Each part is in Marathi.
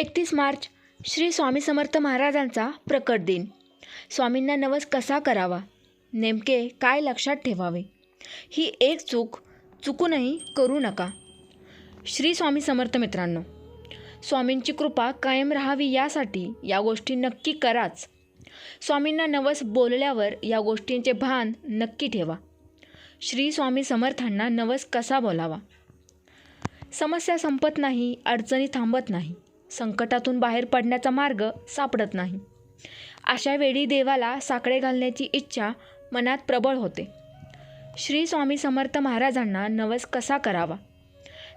एकतीस मार्च श्री स्वामी समर्थ महाराजांचा प्रकट दिन. स्वामींना नवस कसा करावा? नेमके काय लक्षात ठेवावे? ही एक चूक चुकूनही करू नका. श्री स्वामी समर्थ मित्रांनो स्वामींची कृपा कायम राहावी यासाठी या गोष्टी नक्की कराच. स्वामींना नवस बोलल्यावर या गोष्टींचे भान नक्की ठेवा. श्री स्वामी समर्थांना नवस कसा बोलावा? समस्या संपत नाही अडचणी थांबत नाही. संकटातून बाहेर पडण्याचा मार्ग सापडत नाही. अशा वेळी देवाला साकडे घालण्याची इच्छा मनात प्रबळ होते. श्री स्वामी समर्थ महाराजांना नवस कसा करावा?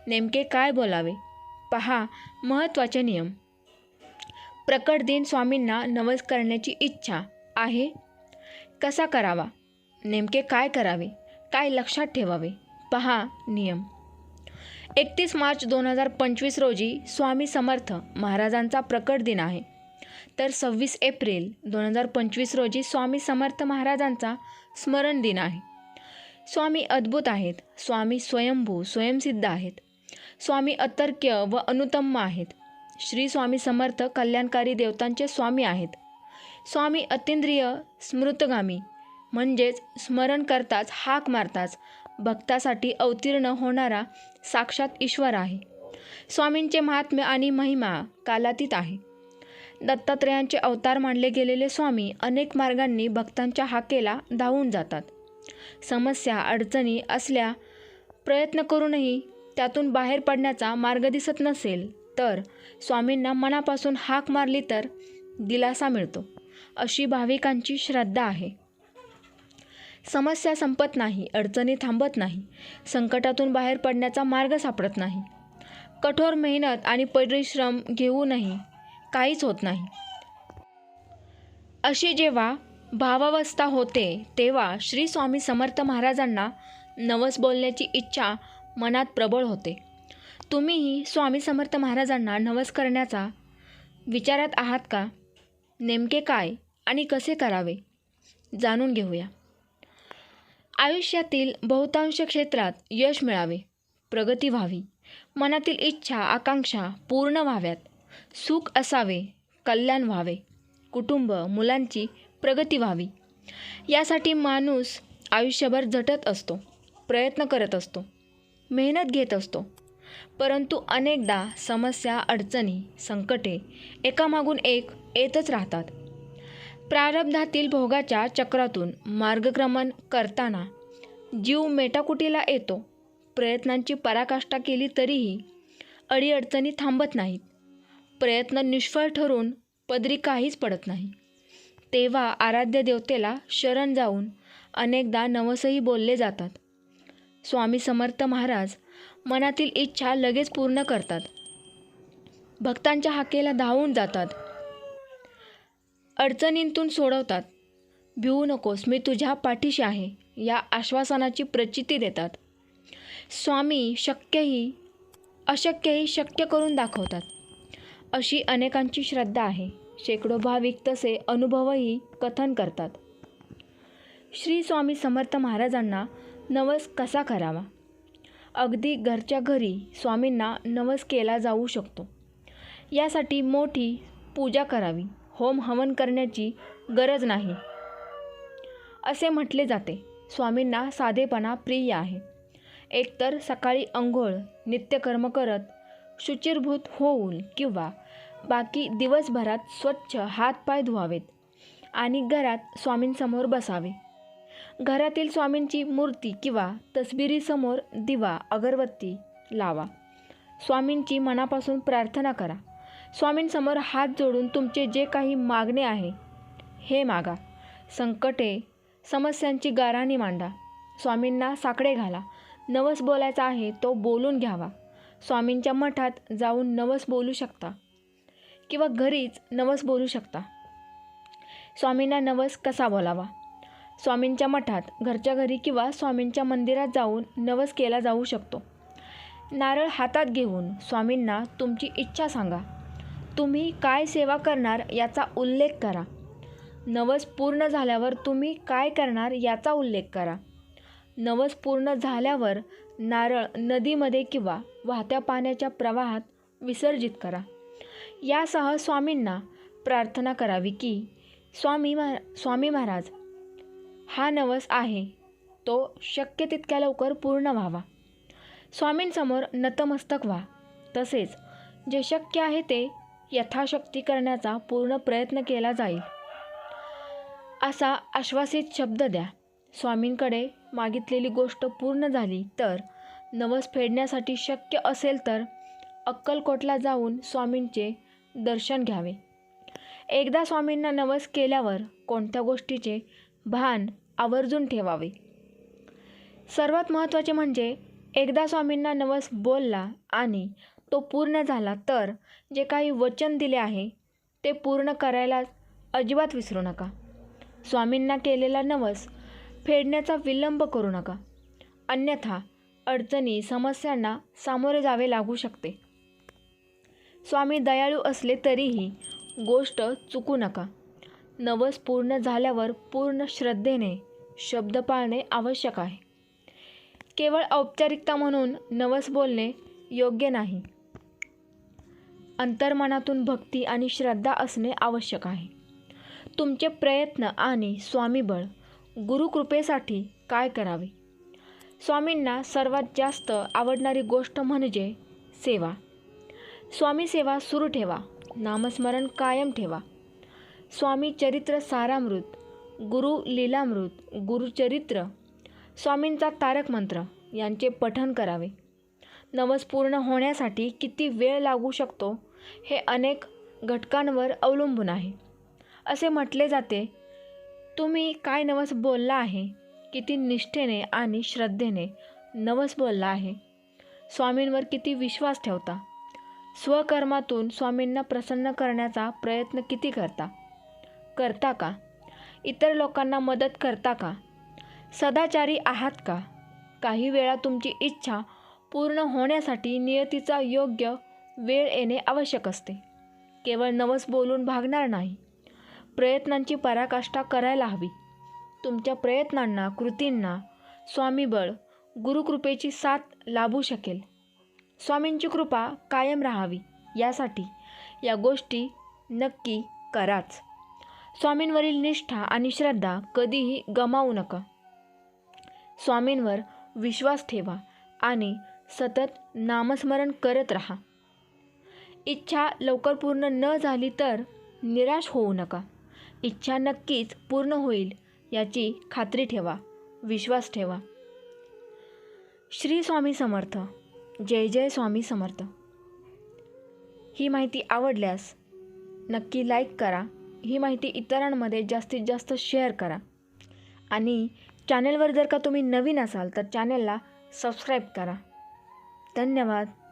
नेमके काय बोलावे? पहा महत्त्वाचे नियम. प्रकट दिन स्वामींना नवस करण्याची इच्छा आहे. कसा करावा? नेमके काय करावे? काय लक्षात ठेवावे? पहा नियम. एकतीस मार्च दोन हजार पंचवीस रोजी स्वामी समर्थ महाराजांचा प्रकट दिन आहे. तर सव्वीस एप्रिल दोन हजार पंचवीस रोजी स्वामी समर्थ महाराजांचा स्मरण दिन आहे. स्वामी अद्भुत आहेत. स्वामी स्वयंभू स्वयंसिद्ध आहेत. स्वामी अतर्क्य व अनुतम्म आहेत. श्री स्वामी समर्थ कल्याणकारी देवतांचे स्वामी आहेत. स्वामी अतिंद्रिय स्मृतगामी म्हणजेच स्मरण करताच हाक मारताच भक्तासाठी अवतीर्ण होणारा साक्षात ईश्वर आहे. स्वामींचे महात्म्य आणि महिमा कालातीत आहे. दत्तात्रयांचे अवतार मानले गेलेले स्वामी अनेक मार्गांनी भक्तांच्या हाकेला धावून जातात. समस्या अडचणी असल्या प्रयत्न करूनही त्यातून बाहेर पडण्याचा मार्ग दिसत नसेल तर स्वामींना मनापासून हाक मारली तर दिलासा मिळतो अशी भाविकांची श्रद्धा आहे. समस्या संपत नाही अडचणी थांबत नाही संकटातून बाहेर पडण्याचा मार्ग सापडत नाही. कठोर मेहनत आणि परिश्रम घेऊनही काहीच होत नाही. अशी जेव्हा भावावस्था होते तेव्हा श्री स्वामी समर्थ महाराजांना नवस बोलण्याची इच्छा मनात प्रबळ होते. तुम्हीही स्वामी समर्थ महाराजांना नवस करण्याचा विचारात आहात का? नेमके काय आणि कसे करावे? जाणून घेऊया. आयुष्यातील बहुतांश क्षेत्रात यश मिळावे प्रगती व्हावी मनातील इच्छा आकांक्षा पूर्ण व्हाव्यात. सुख असावे कल्याण व्हावे कुटुंब मुलांची प्रगती व्हावी. यासाठी माणूस आयुष्यभर झटत असतो प्रयत्न करत असतो मेहनत घेत असतो. परंतु अनेकदा समस्या अडचणी संकटे एकामागून एक येतच राहतात. प्रारब्धातील भोगाच्या चक्रातून मार्गक्रमण करताना जीव मेटाकुटीला येतो. प्रयत्नांची पराकाष्ठा केली तरीही अडीअडचणी थांबत नाहीत. प्रयत्न निष्फळ ठरून पदरी काहीच पडत नाही. तेव्हा आराध्य देवतेला शरण जाऊन अनेकदा नवसही बोलले जातात. स्वामी समर्थ महाराज मनातील इच्छा लगेच पूर्ण करतात. भक्तांच्या हाकेला धावून जातात. अडचणींतून सोडवतात. भिवू नकोस मी तुझ्या पाठीशी आहे या आश्वासनाची प्रचिती देतात. स्वामी शक्यही अशक्यही शक्य करून दाखवतात. अशी अनेकांची श्रद्धा आहे. शेकडो भाविक तसे अनुभवही कथन करतात. श्री स्वामी समर्थ महाराजांना नवस कसा करावा? अगदी घरच्या घरी स्वामींना नवस केला जाऊ शकतो. यासाठी मोठी पूजा करावी. होम हवन करण्याची गरज नाही. असे म्हटले जाते. स्वामींना साधेपणा प्रिय आहे. एकतर सकाळी अंघोळ नित्यकर्म करत शुचिरभूत होऊन किंवा बाकी दिवसभरात स्वच्छ हातपाय धुवावेत आणि घरात स्वामींसमोर बसावे. घरातील स्वामींची मूर्ती किंवा तसबिरीसमोर दिवा अगरबत्ती लावा. स्वामींची मनापासून प्रार्थना करा. स्वामींसमोर हात जोडून तुमचे जे काही मागणे आहे हे मागा. संकटे समस्यांची गाराणी मांडा. स्वामींना साकडे घाला. नवस बोलायचा आहे तो बोलून घ्यावा. स्वामींच्या मठात जाऊन नवस बोलू शकता. किंवा घरीच नवस बोलू शकता. स्वामींना नवस कसा बोलावा? स्वामींच्या मठात घरच्या घरी किंवा स्वामींच्या मंदिरात जाऊन नवस केला जाऊ शकतो. नारळ हातात घेऊन स्वामींना तुमची इच्छा सांगा. तुम्ही काय सेवा करणार याचा उल्लेख करा. नवस पूर्ण झाल्यावर तुम्ही काय करणार याचा उल्लेख करा. नवस पूर्ण झाल्यावर नारळ नदीमध्ये किंवा वाहत्या पाण्याच्या प्रवाहात विसर्जित करा. यासह स्वामींना प्रार्थना करावी की स्वामी महा स्वामी महाराज हा नवस आहे तो शक्य तितक्या लवकर पूर्ण व्हावा. स्वामींसमोर नतमस्तक व्हा. तसेच जे शक्य आहे ते यथाशक्ती करण्याचा पूर्ण प्रयत्न केला जाईल. असा आश्वासित शब्द द्या. स्वामींकडे मागितलेली गोष्ट पूर्ण झाली तर नवस फेडण्यासाठी शक्य असेल तर अक्कलकोटला जाऊन स्वामींचे दर्शन घ्यावे. एकदा स्वामींना नवस केल्यावर कोणत्या गोष्टीचे भान आवर्जून ठेवावे? सर्वात महत्त्वाचे म्हणजे एकदा स्वामींना नवस बोलला आणि तो पूर्ण झाला तर जे काही वचन दिले आहे ते पूर्ण करायला अजिबात विसरू नका. स्वामींना केलेला नवस फेडण्याचा विलंब करू नका. अन्यथा अडचणी समस्यांना सामोरे जावे लागू शकते. स्वामी दयाळू असले तरीही गोष्ट चुकू नका. नवस पूर्ण झाल्यावर पूर्ण श्रद्धेने शब्द पाळणे आवश्यक आहे. केवळ औपचारिकता म्हणून नवस बोलणे योग्य नाही. अंतर्मनातून भक्ती आणि श्रद्धा असणे आवश्यक आहे. तुमचे प्रयत्न आणि स्वामीबळ गुरुकृपेसाठी काय करावे? स्वामींना सर्वात जास्त आवडणारी गोष्ट म्हणजे सेवा. स्वामी सेवा सुरू ठेवा. नामस्मरण कायम ठेवा. स्वामी चरित्र सारामृत गुरु लीलामृत गुरुचरित्र स्वामींचा तारक मंत्र यांचे पठण करावे. नवस पूर्ण होण्यासाठी किती वेळ लागू शकतो हे अनेक घटकांवर अवलंबून आहे. असे म्हटले जाते तुम्ही काय नवस बोलला आहे? किती निष्ठेने आणि श्रद्धेने नवस बोलला आहे. स्वामींवर किती विश्वास ठेवता? स्वकर्मातून स्वामींना प्रसन्न करण्याचा प्रयत्न किती करता? करता का? इतर लोकांना मदत करता का? सदाचारी आहात का? काही वेळा तुमची इच्छा पूर्ण होण्यासाठी नियतीचा योग्य वेळ येणे आवश्यक असते. केवळ नवस बोलून भागणार नाही. प्रयत्नांची पराकाष्ठा करायला हवी. तुमच्या प्रयत्नांना कृतींना स्वामीबळ गुरुकृपेची साथ लाभू शकेल. स्वामींची कृपा कायम राहावी. यासाठी या गोष्टी नक्की कराच. स्वामींवरील निष्ठा आणि श्रद्धा कधीही गमावू नका. स्वामींवर विश्वास ठेवा आणि सतत नामस्मरण करत राहा. इच्छा लवकर पूर्ण न झाली तर निराश होऊ नका. इच्छा नक्कीच पूर्ण होईल याची खात्री ठेवा विश्वास ठेवा. श्री स्वामी समर्थ. जय जय स्वामी समर्थ. ही माहिती आवडल्यास नक्की लाईक करा ही माहिती इतरांमध्ये जास्तीत जास्त शेअर करा. आणि चॅनलवर जर का तुम्ही नवीन असाल तर चॅनलला सबस्क्राईब करा. धन्यवाद.